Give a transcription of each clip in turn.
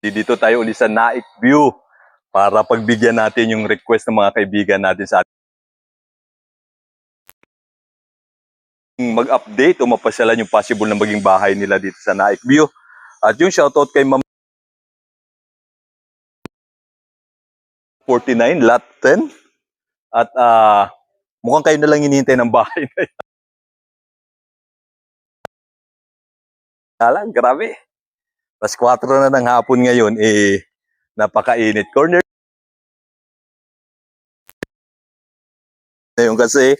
Dito tayo uli sa Naik View para pagbigyan natin yung request ng mga kaibigan natin sa atin. Mag-update o mapasyalan yung possible na maging bahay nila dito sa Naik View. At yung shoutout kay Ma'am 49, lot 10. At ah, mukhang kayo na lang hinihintay ng bahay na yan. Alam, grabe. Tapos 4 na ng hapon ngayon, eh, napakainit. Corner. Ngayon kasi,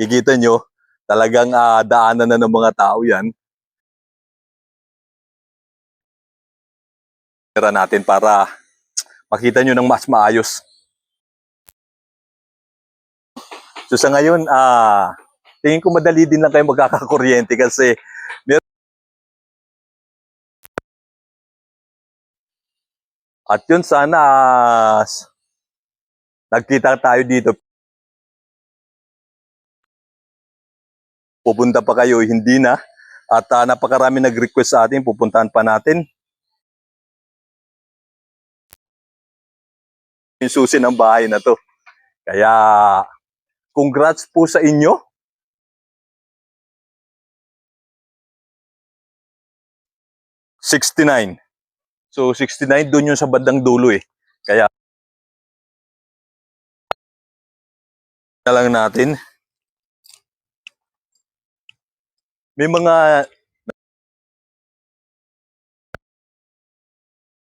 kikita nyo, talagang ah, daanan na ng mga tao yan. Tira natin para makita nyo ng mas maayos. So sa ngayon, ah, tingin ko madali din lang kayo magkakakuryente kasi At yun sana nagkita tayo dito. Pupunta pa kayo, hindi na. At ah, napakarami nag-request sa atin, pupuntahan pa natin. Yung susi ng bahay na to. Kaya, congrats po sa inyo. Sixty-nine. So, 69 doon yung sa bandang dulo eh. Kaya, na lang natin. May mga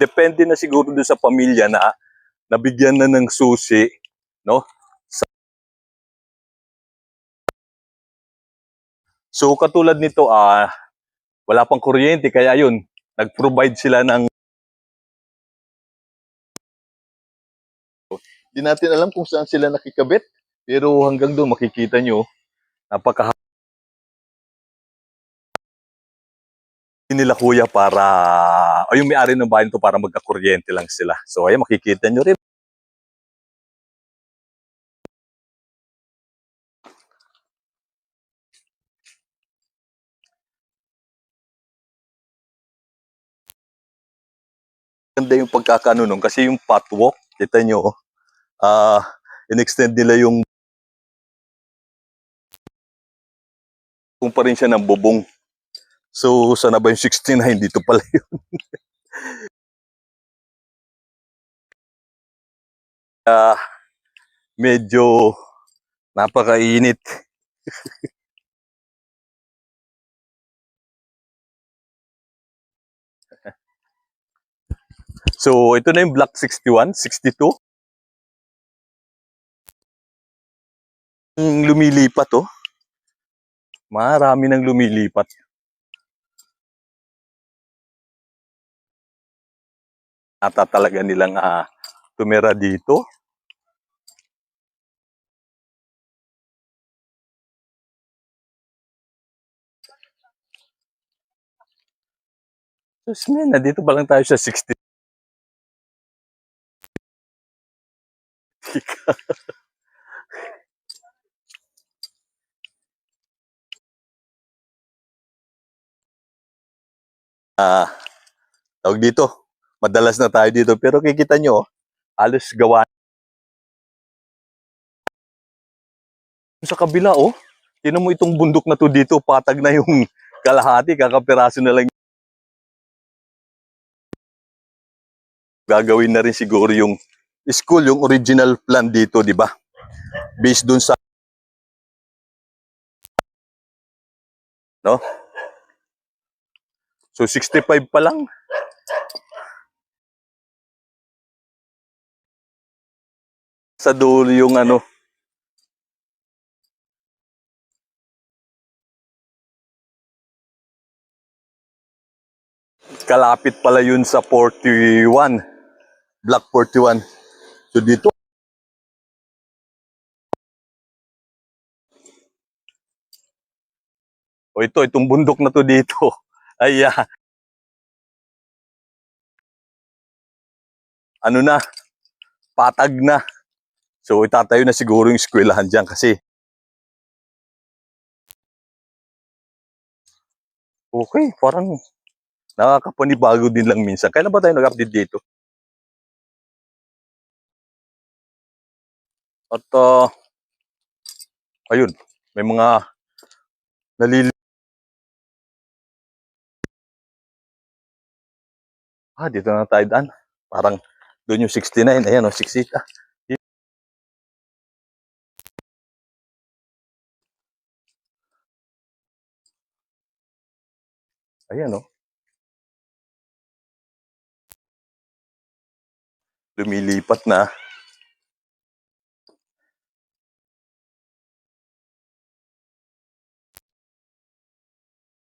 depende na siguro doon sa pamilya na nabigyan na ng susi, no? So katulad nito ah wala pang kuryente kaya yun, nag-provide sila ng Di natin alam kung saan sila nakikabit, pero hanggang doon makikita nyo napaka nila kuya para o yung may-ari ng bahay nito para magkakuryente lang sila. So ayun makikita nyo rin. Ganda yung pagkakano nun kasi yung patwalk, kita nyo, ah in-extend nila yung kung pa rin siya ng bubong. So, sana ba yung 69? Dito pala yun. Ah, medyo napakainit. So, ito na yung Block 61, 62. Lumilipat, oh. Marami nang lumilipat. Ata talaga nilang ah, tumira dito. Tapos man, dito pa lang tayo sa 60. Ah, tawag dito. Madalas na tayo dito. Pero kikita nyo, oh, halos gawa. Sa kabila, oh. Tinan mo itong bundok na to dito. Patag na yung kalahati. Kakapiraso na lang. Gagawin na rin siguro yung school, yung original plan dito, di ba? Based dun sa no? So 65 pa lang. Sa dulo yung ano. Kalapit pala yun sa 41. Block 41. So dito. O ito, itong bundok na to dito. Ay, ah, ano na, patag na. So itatayo na siguro yung eskwelahan dyan kasi okay, parang Nakakapanibago din lang minsan. Kailan ba tayo nag-update dito? At ah, ayun, may mga nalili Ah, dito na tayo daan. Parang doon yung 69. Ayan o, 68. Ah, ayan o. Lumilipat na.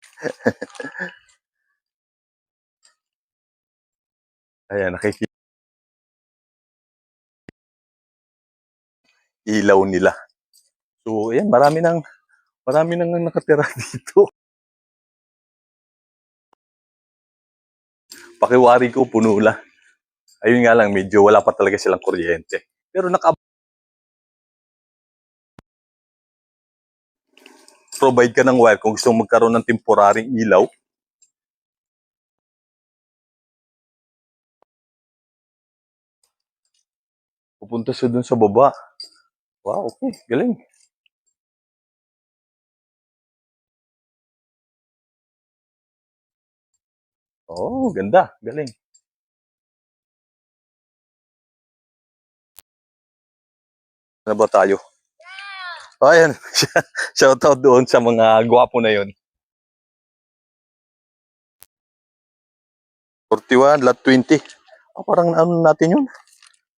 Ayan, nakikita ilaw nila. So, ayan, marami nang marami nang nakatira dito. Pakiwari ko puno na. Ayun nga lang, medyo wala pa talaga silang kuryente. Pero naka provide ka ng wire kung gusto magkaroon ng temporaryong ilaw. Pupunta siya dun sa baba. Wow, okay. Galing. Oh, ganda. Galing. Ano ba tayo? Oh, ayan. Shoutout doon sa mga gwapo na yon. 41, lot 20. Ah, parang ano natin yun?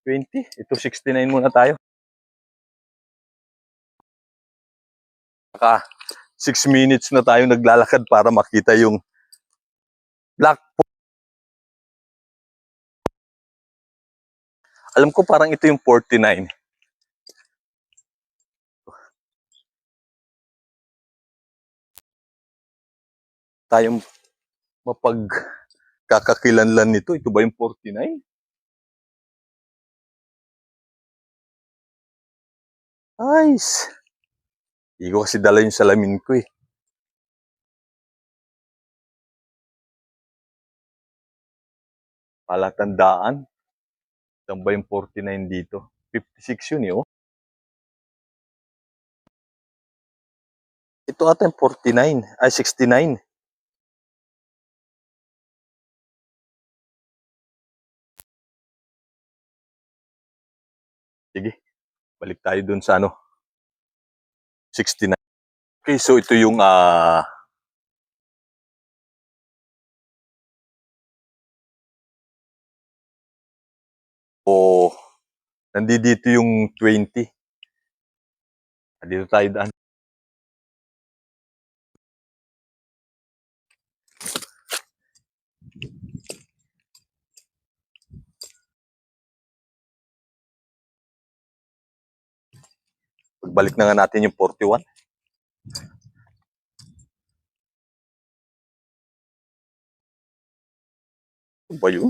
20. Ito 69 muna tayo. Naka 6 minutes na tayo naglalakad para makita yung black Alam ko parang ito yung 49. Tayong mapagkakakilanlan nito. Ito ba yung 49? Nice. Hindi ko kasi dala yung salamin ko eh. Palatandaan. Saan ba yung 49 dito? 56 yun eh oh. Ito ata yung 49. Ay, 69. Sige. Balik tayo dun sa ano. 69. Okay, so ito yung ah o nandito yung 20. Ah, Dito tayo daan. Pagbalik na nga natin yung 41. Ano ba yun?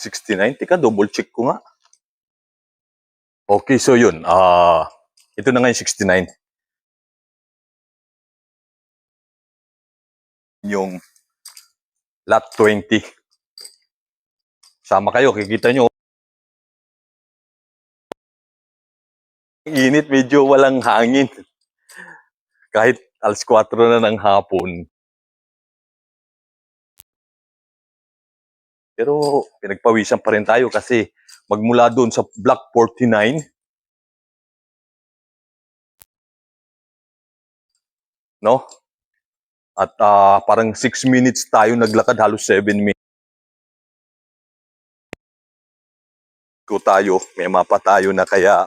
Sixty-nine? Teka, double check ko nga. Okay, so yun. Ah, ito na nga yung 69. Yung lot 20. Sama kayo, kikita nyo. Init, medyo walang hangin. Kahit alas 4 na ng hapon. Pero pinagpawisan pa rin tayo kasi magmula doon sa Block 49, no? At ah, parang 6 minutes tayo naglakad, halos 7 minutes. Ko tayo, may mapa tayo na kaya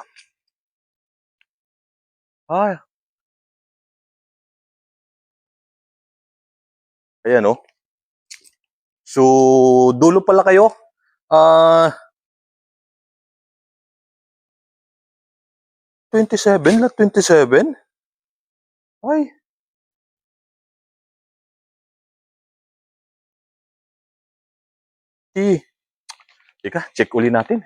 Ay. Ayan, no? So, dulo pala kayo. Ah, 27? Lot 27? Ay. T. Teka, check uli natin.